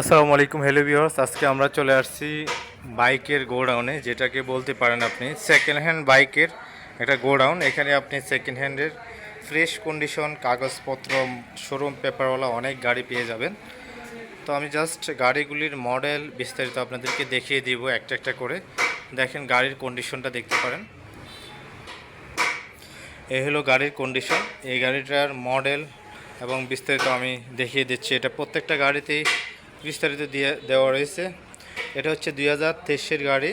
আসসালামু আলাইকুম hello viewers আজকে আমরা চলে আসছি বাইকের গোডাউনে, যেটাকে বলতে পারেন আপনি সেকেন্ড হ্যান্ড বাইকের একটা গোডাউন। এখানে আপনি সেকেন্ড হ্যান্ডের ফ্রেশ কন্ডিশন কাগজপত্র শোরুম পেপারওয়ালা অনেক গাড়ি পেয়ে যাবেন। তো আমি জাস্ট গাড়িগুলির মডেল বিস্তারিত আপনাদেরকে দেখিয়ে দিব একটা একটা করে। দেখেন গাড়ির কন্ডিশনটা দেখতে পারেন। এই হলো গাড়ির কন্ডিশন এই গাড়িটার মডেল এবং বিস্তারিত আমি দেখিয়ে দিচ্ছি। এটা প্রত্যেকটা গাড়িতেই বিস্তারিত দিয়ে দেওয়া রয়েছে। এটা হচ্ছে দুই হাজার তেইশের গাড়ি।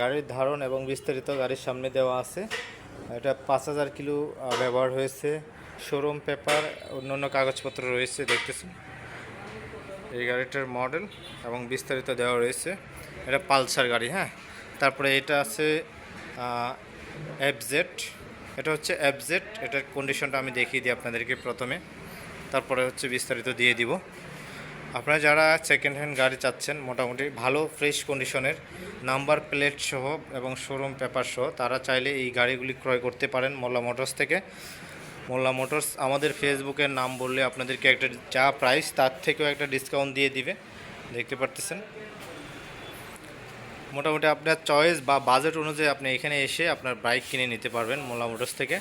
গাড়ির ধারণ এবং বিস্তারিত গাড়ির সামনে দেওয়া আছে। এটা পাঁচ হাজার কিলো ব্যবহার হয়েছে। শোরুম পেপার, অন্যান্য কাগজপত্র রয়েছে, দেখতেছেন। এই গাড়িটার মডেল এবং বিস্তারিত দেওয়া রয়েছে। এটা পালসার গাড়ি হ্যাঁ? তারপরে এটা আছে এফজেড এটা হচ্ছে এফজেড এটার কন্ডিশনটা আমি দেখিয়ে দিই আপনাদেরকে প্রথমে। তারপরে হচ্ছে বিস্তারিত দিয়ে দিব। আপনারা যারা সেকেন্ড হ্যান্ড গাড়ি চাচ্ছেন, মোটামুটি ভালো ফ্রেশ কন্ডিশনের নাম্বার প্লেট সহ এবং শোরুম পেপার সহ, তারা চাইলে এই গাড়িগুলি ক্রয় করতে পারেন মোল্লা মোটরস থেকে। মোল্লা মোটরস আমাদের ফেসবুকের নাম বললে আপনাদেরকে একটা যা প্রাইস তার থেকেও একটা ডিসকাউন্ট দিয়ে দিবে। দেখতে পারতেছেন? মোটামুটি আপনার চয়েস বা বাজেট অনুযায়ী আপনি এখানে এসে আপনার বাইক কিনে নিতে পারবেন মোল্লা মোটরস থেকে।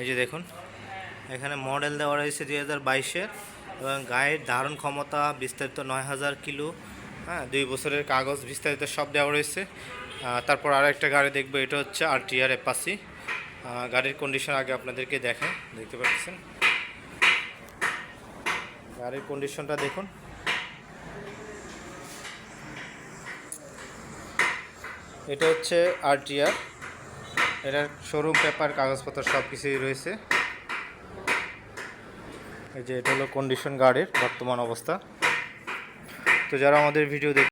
এই যে দেখুন, এখানে মডেল দেওয়া রয়েছে দুই হাজার বাইশের। এবং গায়ের ধারণ ক্ষমতা বিস্তারিত নয় হাজার কিলো হ্যাঁ দুই বছরের কাগজ বিস্তারিত সব দেওয়া রয়েছে। তারপর আরও একটা গাড়ি দেখব, এটা হচ্ছে আর টিআর এপাসি গাড়ির কন্ডিশন আগে আপনাদেরকে দেখেন, দেখতে পাচ্ছেন? গাড়ির কন্ডিশনটা দেখুন। এটা হচ্ছে আর টি আর এটার শোরুম পেপার কাগজপত্র সব কিছুই রয়েছে। এই যে এটা হলো কন্ডিশন গাড়ির বর্তমান অবস্থা। তো যারা আমাদের ভিডিও দেখ